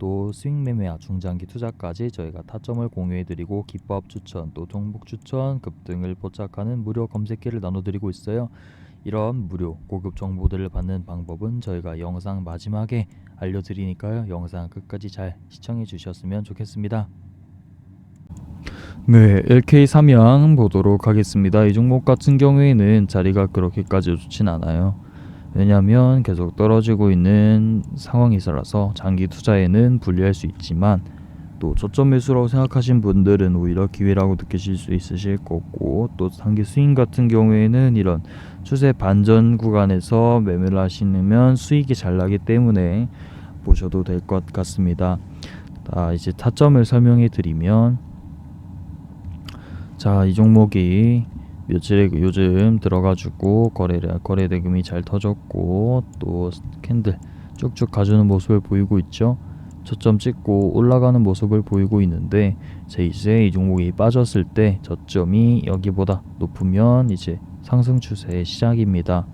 또 스윙 매매와 중장기 투자까지 저희가 타점을 공유해드리고 기법 추천 또 종목 추천 급등을 포착하는 무료 검색기를 나눠드리고 있어요. 이런 무료 고급 정보들을 받는 방법은 저희가 영상 마지막에 알려드리니까요. 영상 끝까지 잘 시청해 주셨으면 좋겠습니다. 네, LK 삼양 보도록 하겠습니다. 이 종목 같은 경우에는 자리가 그렇게까지 좋진 않아요. 왜냐하면 계속 떨어지고 있는 상황이라서 장기 투자에는 불리할 수 있지만 또 저점 매수라고 생각하신 분들은 오히려 기회라고 느끼실 수 있으실 거고 또 단기 스윙 같은 경우에는 이런 추세 반전 구간에서 매매를 하시면 수익이 잘 나기 때문에 보셔도 될 것 같습니다. 자, 이제 타점을 설명해 드리면 자, 이 종목이 며칠에 요즘 들어가지고 거래 거래 대금이 잘 터졌고 또 캔들 쭉쭉 가주는 모습을 보이고 있죠. 저점 찍고 올라가는 모습을 보이고 있는데 제 이제 이 종목이 빠졌을 때 저점이 여기보다 높으면 이제 상승 추세의 시작입니다.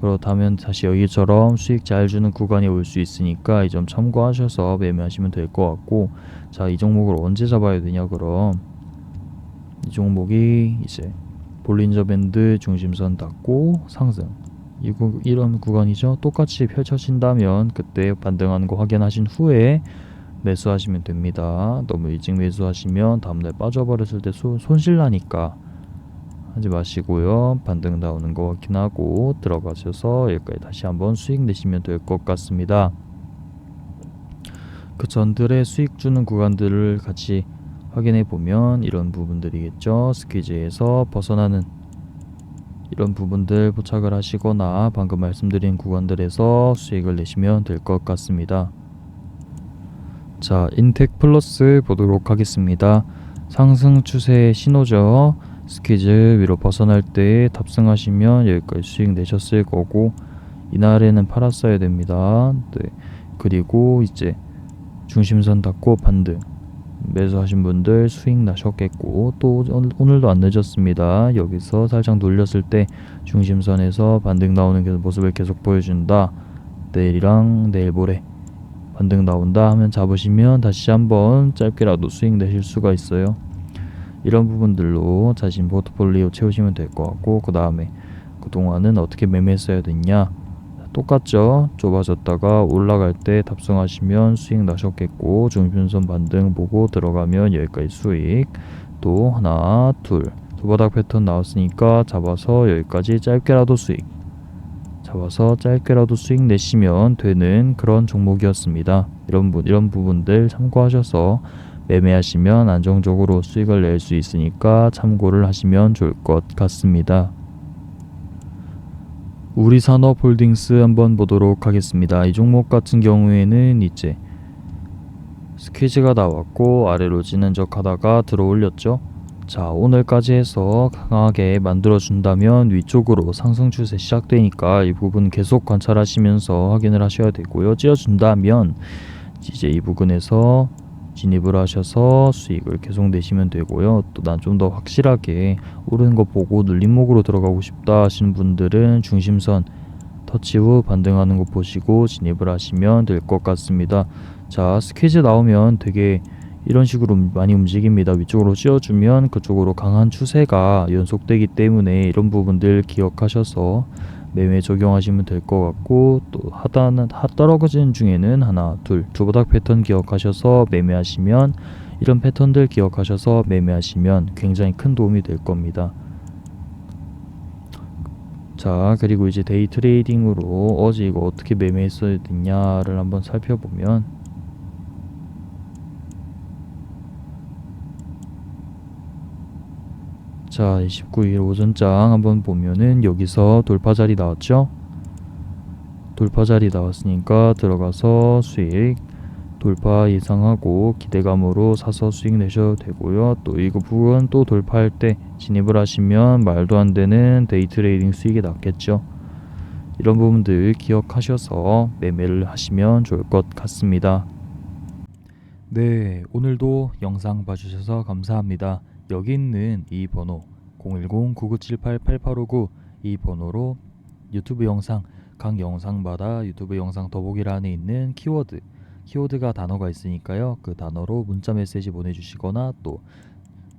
그렇다면 다시 여기처럼 수익 잘 주는 구간이 올 수 있으니까 이 점 참고하셔서 매매하시면 될 것 같고 자 이 종목을 언제 잡아야 되냐 그럼 이 종목이 이제 볼린저 밴드 중심선 닫고 상승. 이 구, 이런 구간이죠. 똑같이 펼쳐진다면 그때 반등하는 거 확인하신 후에 매수하시면 됩니다. 너무 일찍 매수하시면 다음날 빠져버렸을 때 소, 손실 나니까 하지 마시고요. 반등 나오는 거 확인하고 들어가셔서 여기까지 다시 한번 수익 내시면 될 것 같습니다. 그 전들의 수익 주는 구간들을 같이 확인해 보면 이런 부분들이겠죠. 스퀴즈에서 벗어나는 이런 부분들 포착을 하시거나 방금 말씀드린 구간들에서 수익을 내시면 될 것 같습니다. 자, 인텍 플러스 보도록 하겠습니다. 상승 추세의 신호죠. 스퀴즈 위로 벗어날 때 탑승하시면 여기까지 수익 내셨을 거고 이날에는 팔았어야 됩니다. 네. 그리고 이제 중심선 닫고 반등 매수하신 분들 수익 나셨겠고 또 오늘도 안 늦었습니다. 여기서 살짝 눌렸을 때 중심선에서 반등 나오는 모습을 계속 보여준다. 내일이랑 내일 모레 반등 나온다 하면 잡으시면 다시 한번 짧게라도 수익 내실 수가 있어요. 이런 부분들로 자신 포트폴리오 채우시면 될 것 같고 그 다음에 그동안은 어떻게 매매했어야 됐냐 똑같죠. 좁아졌다가 올라갈 때 탑승하시면 수익 나셨겠고 중심선 반등 보고 들어가면 여기까지 수익 또 하나 둘 두 바닥 패턴 나왔으니까 잡아서 여기까지 짧게라도 수익 잡아서 짧게라도 수익 내시면 되는 그런 종목이었습니다. 이런 부, 이런 부분들 참고하셔서 매매하시면 안정적으로 수익을 낼 수 있으니까 참고를 하시면 좋을 것 같습니다. 우리산업홀딩스 한번 보도록 하겠습니다. 이 종목 같은 경우에는 이제 스퀴즈가 나왔고 아래로 진행적 하다가 들어올렸죠. 자 오늘까지 해서 강하게 만들어준다면 위쪽으로 상승 추세 시작되니까 이 부분 계속 관찰하시면서 확인을 하셔야 되고요. 찌어준다면 이제 이 부분에서 진입을 하셔서 수익을 계속 내시면 되고요. 또 난 좀 더 확실하게 오르는 거 보고 눌림목으로 들어가고 싶다 하시는 분들은 중심선 터치 후 반등하는 거 보시고 진입을 하시면 될 것 같습니다. 자, 스케줄 나오면 되게 이런 식으로 많이 움직입니다. 위쪽으로 찌어주면 그쪽으로 강한 추세가 연속되기 때문에 이런 부분들 기억하셔서 매매 적용하시면 될 것 같고 또 하단은 하 떨어지는 중에는 하나 둘 두 바닥 패턴 기억하셔서 매매하시면 이런 패턴들 기억하셔서 매매하시면 굉장히 큰 도움이 될 겁니다. 자 그리고 이제 데이 트레이딩으로 어제 이거 어떻게 매매했어야 됐냐를 한번 살펴보면 자 29일 오전장 한번 보면은 여기서 돌파 자리 나왔죠 돌파 자리 나왔으니까 들어가서 수익 돌파 예상하고 기대감으로 사서 수익 내셔도 되고요. 또 이거 부분 또 돌파할 때 진입을 하시면 말도 안 되는 데이 트레이딩 수익이 났겠죠. 이런 부분들 기억하셔서 매매를 하시면 좋을 것 같습니다. 네, 오늘도 영상 봐주셔서 감사합니다. 여기 있는 이 번호 010-9978-8859 이 번호로 유튜브 영상 각 영상마다 유튜브 영상 더보기란에 있는 키워드 키워드가 단어가 있으니까요. 그 단어로 문자 메시지 보내주시거나 또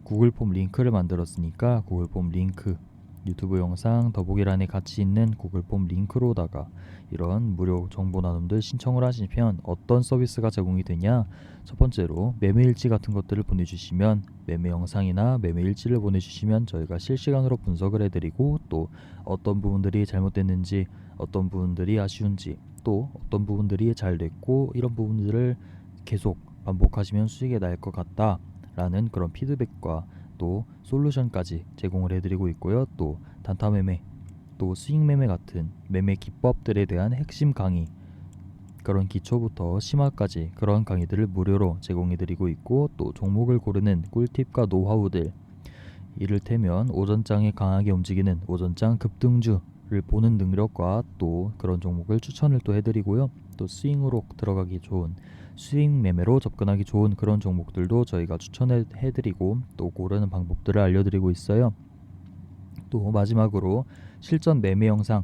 구글 폼 링크를 만들었으니까 구글 폼 링크 유튜브 영상 더보기란에 같이 있는 구글 폼 링크로다가 이런 무료 정보 나눔들 신청을 하시면 어떤 서비스가 제공이 되냐? 첫 번째로 매매 일지 같은 것들을 보내주시면 매매 영상이나 매매 일지를 보내주시면 저희가 실시간으로 분석을 해드리고 또 어떤 부분들이 잘못됐는지 어떤 부분들이 아쉬운지 또 어떤 부분들이 잘 됐고 이런 부분들을 계속 반복하시면 수익이 날 것 같다 라는 그런 피드백과 또 솔루션까지 제공을 해드리고 있고요. 또 단타 매매, 또 수익 매매 같은 매매 기법들에 대한 핵심 강의 그런 기초부터 심화까지 그런 강의들을 무료로 제공해드리고 있고 또 종목을 고르는 꿀팁과 노하우들 이를테면 오전장에 강하게 움직이는 오전장 급등주 를 보는 능력과 또 그런 종목을 추천을 또 해드리고요. 또 스윙으로 들어가기 좋은 수익 매매로 접근하기 좋은 그런 종목들도 저희가 추천해 드리고 또 고르는 방법들을 알려드리고 있어요. 또 마지막으로 실전 매매 영상